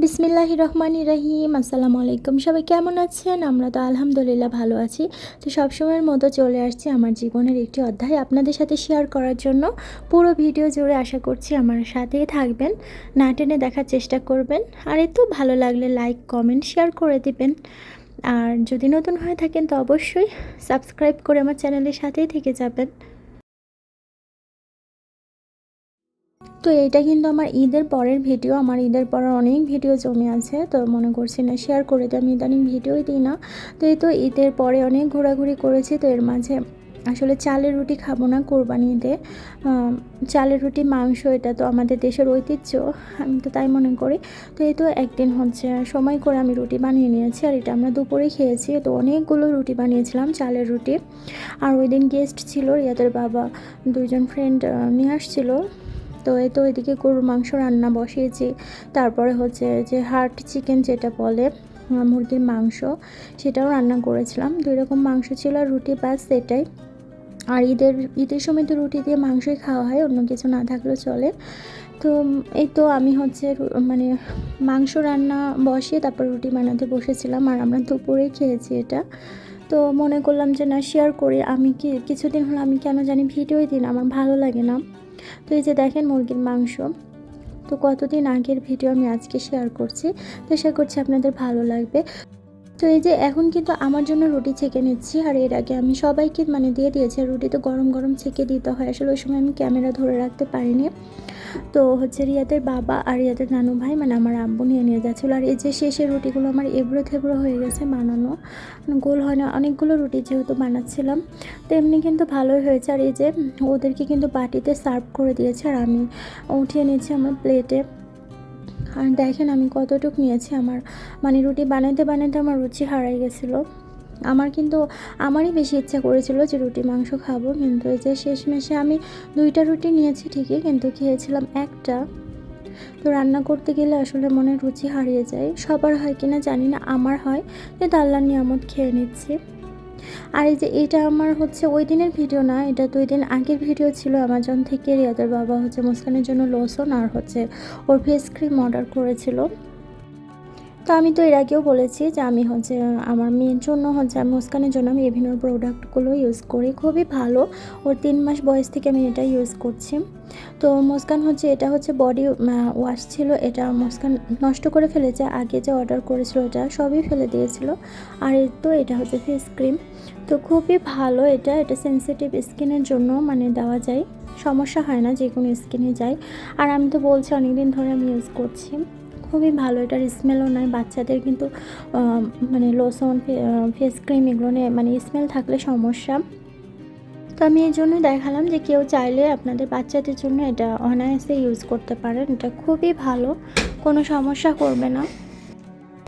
বিসমিল্লাহ রহমান রহিম আসসালামু আলাইকুম সবাই কেমন আছেন? আমরা তো আলহামদুলিল্লাহ ভালো আছি। তো সবসময়ের মতো চলে আসছি আমার জীবনের একটি অধ্যায় আপনাদের সাথে শেয়ার করার জন্য। পুরো ভিডিও জুড়ে আশা করছি আমার সাথেই থাকবেন। না টেনে দেখার চেষ্টা করবেন। আর একটু ভালো লাগলে লাইক, কমেন্ট, শেয়ার করে দিবেন। আর যদি নতুন হয়ে থাকেন তো অবশ্যই সাবস্ক্রাইব করে আমার চ্যানেলের সাথেই থেকে যাবেন। তো এইটা কিন্তু আমার ঈদের পরের ভিডিও। আমার ঈদের পরের অনেক ভিডিও জমে আছে, তো মনে করছি না শেয়ার করে দিই। আমি ইদানিং ভিডিওই দিই না। তো এই তো ঈদের পরে অনেক ঘোরাঘুরি করেছি, তো এর মাঝে আসলে চালের রুটি খাব না কোরবানি ঈদে। চালের রুটি, মাংস, এটা তো আমাদের দেশের ঐতিহ্য, আমি তো তাই মনে করি। তো এই তো একদিন হচ্ছে সময় করে আমি রুটি বানিয়ে নিয়েছি, আর এটা আমরা দুপুরে খেয়েছি। তো অনেকগুলো রুটি বানিয়েছিলাম, চালের রুটি। আর ওই দিন গেস্ট ছিল রিয়াদের বাবা, দুইজন ফ্রেন্ড নিয়ে আসছিল। তো এই তো এদিকে গরুর মাংস রান্না বসিয়েছি। তারপরে হচ্ছে যে হার্ট চিকেন যেটা বলে মুরগির মাংস, সেটাও রান্না করেছিলাম। দুই রকম মাংস ছিল রুটি বাস সেটাই আর ঈদের ঈদের সময় তো রুটি দিয়ে মাংসই খাওয়া হয়, অন্য কিছু না থাকলেও চলে। তো এই তো আমি হচ্ছে মানে মাংস রান্না বসিয়ে তারপর রুটি বানাতে বসেছিলাম আর আমরা দুপুরেই খেয়েছি এটা। তো মনে করলাম যে না শেয়ার করি। আমি কি, কিছুদিন হলো আমি কেন জানি ভিডিওই দিন আমার ভালো লাগে না। তো এই যে দেখেন মুরগির মাংস, তো কতদিন আগের ভিডিও আমি আজকে শেয়ার করছি, তো আশা করছি আপনাদের ভালো লাগবে। তো এই যে এখন কিন্তু আমার জন্য রুটি ছেঁকে নিচ্ছি, আর এর আগে আমি সবাইকে মানে দিয়ে দিয়েছি, আর রুটি তো গরম গরম ছেঁকে দিতে হয়। আসলে ওই সময় আমি ক্যামেরা ধরে রাখতে পারিনি। তো হচ্ছে রিয়াদের বাবা আর রিয়াদের নানু ভাই মানে আমার আব্বু নিয়ে নিয়ে যাচ্ছিল। আর এই যে শেষের রুটিগুলো আমার এবড়ো থেবড়ো হয়ে গেছে বানানো। গোল হয় না, অনেকগুলো রুটি যেহেতু বানাচ্ছিলাম, তো এমনি কিন্তু ভালোই হয়েছে। আর এই যে ওদেরকে কিন্তু বাটিতে সার্ভ করে দিয়েছে আর আমি উঠিয়ে নিয়েছি আমার প্লেটে। আর দেখেন আমি কতটুকু নিয়েছি আমার মানে রুটি বানাইতে বানাইতে আমার রুচি হারাই গেছিল। আমার কিন্তু আমারই বেশি ইচ্ছা করেছিল যে রুটি, মাংস খাব, কিন্তু এই যে শেষমেশে আমি দুইটা রুটি নিয়েছি ঠিকই, কিন্তু খেয়েছিলাম একটা। তো রান্না করতে গেলে আসলে মনে রুচি হারিয়ে যায়। সবার হয় কিনা জানি না, আমার হয়। কিন্তু আল্লাহ নিয়ামত খেয়ে নিচ্ছি। আর এই যে এটা আমার হচ্ছে ওই দিনের ভিডিও না, এটা দুই দিন আগের ভিডিও ছিল অ্যামাজন থেকে। রিয়াদের বাবা হচ্ছে মুস্কানের জন্য লোসন আর হচ্ছে ওর ফেস ক্রিম অর্ডার করেছিল। তো আমি তো এর আগেও বলেছি যে আমি হচ্ছে, আমার মেয়ের জন্য হচ্ছে, আমি মুস্কানের জন্য আমি এভিনোর প্রোডাক্টগুলো ইউজ করি। খুবই ভালো। ওর তিন মাস বয়স থেকে আমি এটা ইউজ করছি। তো মুস্কান হচ্ছে, এটা হচ্ছে বডি ওয়াশ ছিল। এটা মুস্কান নষ্ট করে ফেলেছে। আগে যে অর্ডার করেছিল এটা সবই ফেলে দিয়েছিল। আর তো এটা হচ্ছে ফেস ক্রিম তো খুবই ভালো এটা। এটা সেনসিটিভ স্কিনের জন্য মানে দেওয়া যায়। সমস্যা হয় না যে কোনো স্কিনে যায়। আর আমি তো বলছি, অনেকদিন ধরে আমি ইউজ করছি। খুবই ভালো, এটার স্মেলও নয় বাচ্চাদের কিন্তু মানে লোশন ফেস ক্রিম এগুলো মানে স্মেল থাকলে সমস্যা। তো আমি এই জন্য দেখালাম যে কেউ চাইলে আপনাদের বাচ্চাদের জন্য এটা অনায়াসে ইউজ করতে পারেন। এটা খুবই ভালো, কোনো সমস্যা করবে না।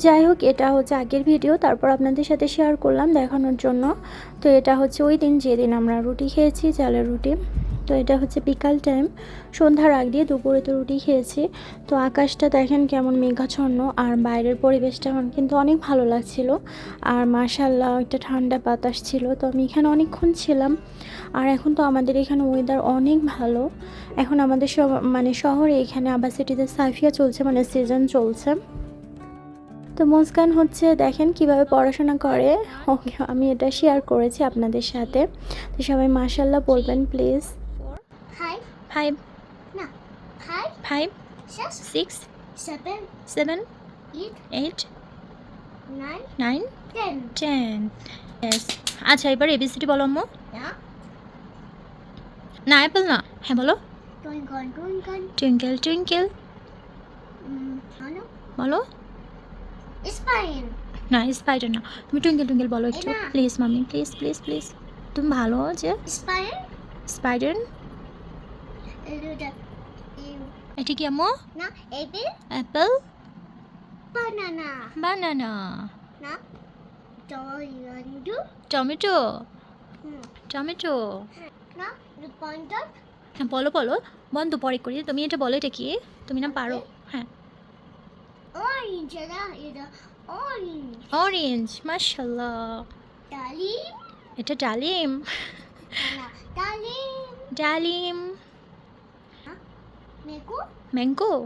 যাই হোক, এটা হচ্ছে আগের ভিডিও তারপর আপনাদের সাথে শেয়ার করলাম দেখানোর জন্য। তো এটা হচ্ছে ওই দিন যেদিন আমরা রুটি খেয়েছি, চালের রুটি। তো এটা হচ্ছে বিকাল টাইম সন্ধ্যার আগ দিয়ে দুপুরে তো রুটি খেয়েছি। তো আকাশটা দেখেন কেমন মেঘাচ্ছন্ন, আর বাইরের পরিবেশটা আমার কিন্তু অনেক ভালো লাগছিল। আর মাশাল্লাহ একটা ঠান্ডা বাতাস ছিল। তো আমি এখানে অনেকক্ষণ ছিলাম। আর এখন তো আমাদের এখানে ওয়েদার অনেক ভালো। এখন আমাদের সব মানে শহরে এখানে আবার সিটিতে সাইফিয়া চলছে মানে সিজন চলছে। তো মুস্কান হচ্ছে, দেখেন কীভাবে পড়াশোনা করে। ওকে, আমি এটা শেয়ার করেছি আপনাদের সাথে। তো সবাই মাশাল্লাহ বলবেন please five no, five, five six, six seven, seven eight, eight nine, nine ten. Ten yes আচ্ছা এবার এবিসিডি বলো আম্মু. না। অ্যাপেল না। হ্যাঁ বলো. Twinkle twinkle no. বলো। Spine. না স্পাইডার না। তুমি টুইঙ্কেল টুইঙ্কেল বলো একটু। প্লিজ মামি প্লিজ প্লিজ প্লিজ তুমি ভালো যে. Spider Little. এটা কি আমো না এটি অ্যাপেল বানানা বানানা না টমেটো টমেটো টমেটো না হ্যাঁ বলো বলো। বন্ধ পরে করি। তুমি এটা বলো এটা কি? তুমি হ্যাঁ। না পারো। হ্যাঁ। অরেঞ্জ এটা অরেঞ্জ অরেঞ্জ মাশাল্লাহ ডালিম? এটা ডালিম। ডালিম। ডালিম। Mango. Mango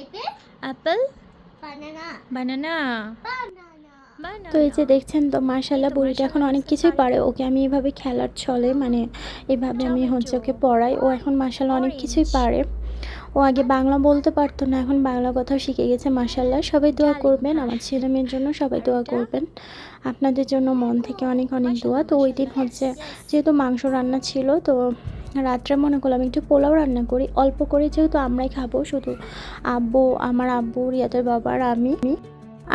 Apple. Apple banana তো এই যে দেখছেন তো মার্শাল্লাহ বুড়িটা এখন অনেক কিছুই পারে। ওকে আমি এভাবে খেলার ছলে মানে এভাবে আমি হচ্ছে ওকে পড়াই। ও এখন মার্শাল্লাহ অনেক কিছুই পারে। ও আগে বাংলা বলতে পারতো না এখন বাংলা কথাও শিখে গেছে মার্শাল্লাহ সবাই দোয়া করবেন আমার ছেলে মেয়ের জন্য সবাই দোয়া করবেন। আপনাদের জন্য মন থেকে অনেক অনেক দোয়া। তো ওই দিন হচ্ছে যেহেতু মাংস রান্না ছিল তো রাত্রে মনে করলাম একটু পোলাও রান্না করি। অল্প করে যেহেতু আমরাই খাব, শুধু আব্বু, আমার আব্বু, রিয়াদের বাবার আমি।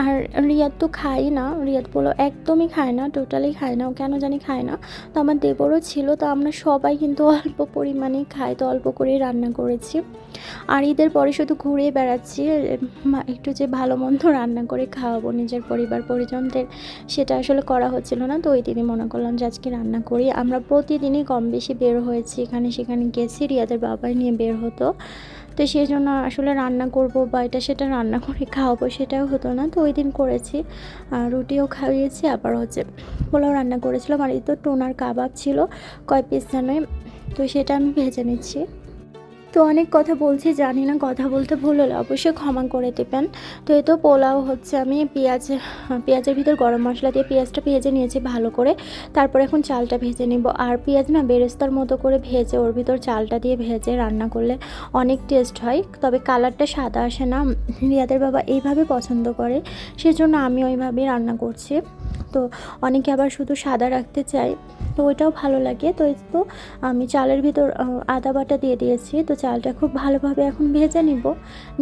আর রিয়াদ তো খাই না। রিয়াদ পোলাও একদমই খায় না টোটালি খায় না কেন জানি খায় না। তো আমার দেবরও ছিল, তো আমরা সবাই কিন্তু অল্প পরিমাণে খাই, তো অল্প করেই রান্না করেছি। আর ঈদের পরে শুধু ঘুরে বেড়াচ্ছি একটু যে ভালো মন্দ রান্না করে খাওয়াবো, নিজের পরিবার পরিজনদের, সেটা আসলে করা হচ্ছিল না। তো ওই দিনই মনে করলাম যে আজকে রান্না করি। আমরা প্রতিদিনই কম বেশি বের হয়েছি, এখানে সেখানে গেছি, রিয়াদের বাবাই নিয়ে বের হতো। তো সেই জন্য আসলে রান্না করব বা এটা সেটা রান্না করে খাওয়াবো সেটাও হতো না। তো ওই দিন করেছি। আর রুটিও খাইয়েছি, আবার হচ্ছে পোলাও রান্না করেছিলাম। আর এই তো টোনার কাবাব ছিল, কয় পিস জানে তো সেটা আমি ভেজে নিচ্ছি। তো অনেক কথা বলছি, জানি না, কথা বলতে ভুল হলে অবশ্যই ক্ষমা করে দেবেন। তো এই তো পোলাও হচ্ছে, আমি পেঁয়াজ, পেঁয়াজের ভিতর গরম মশলা দিয়ে পেঁয়াজটা ভেজে নিয়েছি ভালো করে। তারপর এখন চালটা ভেজে নেব। আর পেঁয়াজ না বেরেস্তার মতো করে ভেজে, ওর ভিতর চালটা দিয়ে ভেজে রান্না করলে অনেক টেস্ট হয়। তবে কালারটা সাদা আসে না, রিয়াদের বাবা এইভাবে পছন্দ করে, সেজন্য আমি ওইভাবেই রান্না করছি। তো অনেকে আবার শুধু সাদা রাখতে চায়। তো ওইটাও ভালো লাগে। তো তো আমি চালের ভিতর আদা বাটা দিয়ে দিয়েছি। তো চালটা খুব ভালোভাবে এখন ভেজে নিব।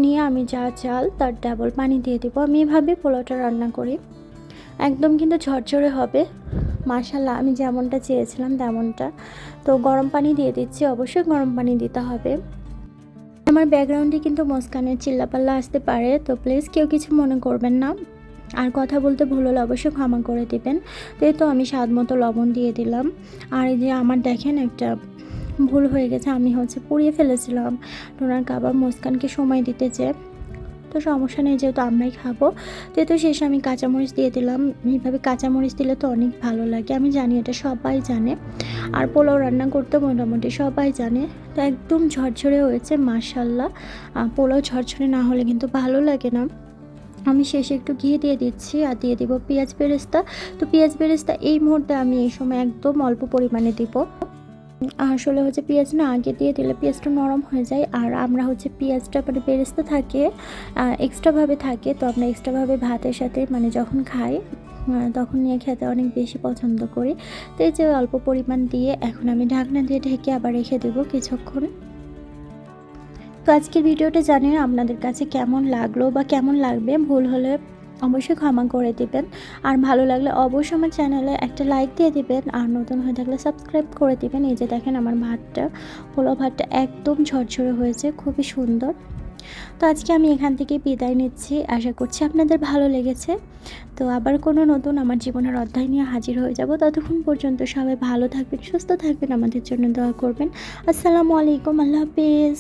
নিয়ে আমি যা চাল তার ডাবল পানি দিয়ে দিব। আমি এভাবে পোলাওটা রান্না করি। একদম কিন্তু ঝরঝরে হবে। মাশাল্লাহ আমি যেমনটা চেয়েছিলাম তেমনটা। তো গরম পানি দিয়ে দিচ্ছি। অবশ্যই গরম পানি দিতে হবে। আমার ব্যাকগ্রাউন্ডে কিন্তু মুস্কানের চিল্লাপাল্লা আসতে পারে। তো প্লিজ কেউ কিছু মনে করবেন না। আর কথা বলতে ভুল হলে অবশ্যই ক্ষমা করে দিবেন। তাই তো আমি স্বাদ মতো লবণ দিয়ে দিলাম। আর এই যে আমার দেখেন একটা ভুল হয়ে গেছে, আমি হচ্ছে পুড়িয়ে ফেলেছিলাম। টোনার কাবাব মুস্কানকে সময় দিতে যে তো সমস্যা নেই, যেহেতু আমরাই খাব। তো শেষে আমি কাঁচামরিচ দিয়ে দিলাম। এইভাবে কাঁচামরিচ দিলে তো অনেক ভালো লাগে। আমি জানি এটা সবাই জানে। আর পোলাও রান্না করতে মোটামুটি সবাই জানে। তো একদম ঝরঝরে হয়েছে মার্শাল্লাহ পোলাও ঝরঝরে না হলে কিন্তু ভালো লাগে না। আমি শেষে একটু ঘি দিয়ে দিচ্ছি আর দিয়ে দিব পেঁয়াজ বেরেস্তা। তো পেঁয়াজ বেরেস্তা এই মুহূর্তে আমি এই সময় একদম অল্প পরিমাণে দিব। আসলে হচ্ছে পেঁয়াজ না আগে দিয়ে দিলে পেঁয়াজটা নরম হয়ে যায়। আর আমরা হচ্ছে পেঁয়াজটা মানে বেরেস্তা থাকে এক্সট্রাভাবে থাকে, তো আমরা এক্সট্রাভাবে ভাতের সাথে মানে যখন খাই তখন নিয়ে খেতে অনেক বেশি পছন্দ করি। তো এই যে অল্প পরিমাণ দিয়ে এখন আমি ঢাকনা দিয়ে ঢেকে আবার রেখে দেবো কিছুক্ষণ। তো আজকের ভিডিওটা জানি আপনাদের কাছে কেমন লাগল বা কেমন লাগবে, ভুল হলে অবশ্যই ক্ষমা করে দিবেন। আর ভালো লাগলে অবশ্যই আমার চ্যানেলে একটা লাইক দিয়ে দিবেন, আর নতুন হয়ে থাকলে সাবস্ক্রাইব করে দিবেন। এই যে দেখেন আমার ভাতটা, পোলাও ভাতটা একদম ঝরঝরে হয়েছে, খুবই সুন্দর। তো আজকে আমি এখান থেকে বিদায় নিচ্ছি, আশা করছি আপনাদের ভালো লেগেছে। তো আবার কোনো নতুন আমার জীবনের অধ্যায় নিয়ে হাজির হয়ে যাব। ততক্ষণ পর্যন্ত সবাই ভালো থাকবেন, সুস্থ থাকবেন, আমাদের জন্য দোয়া করবেন। আসসালামু আলাইকুম, আল্লাহ হাফিজ।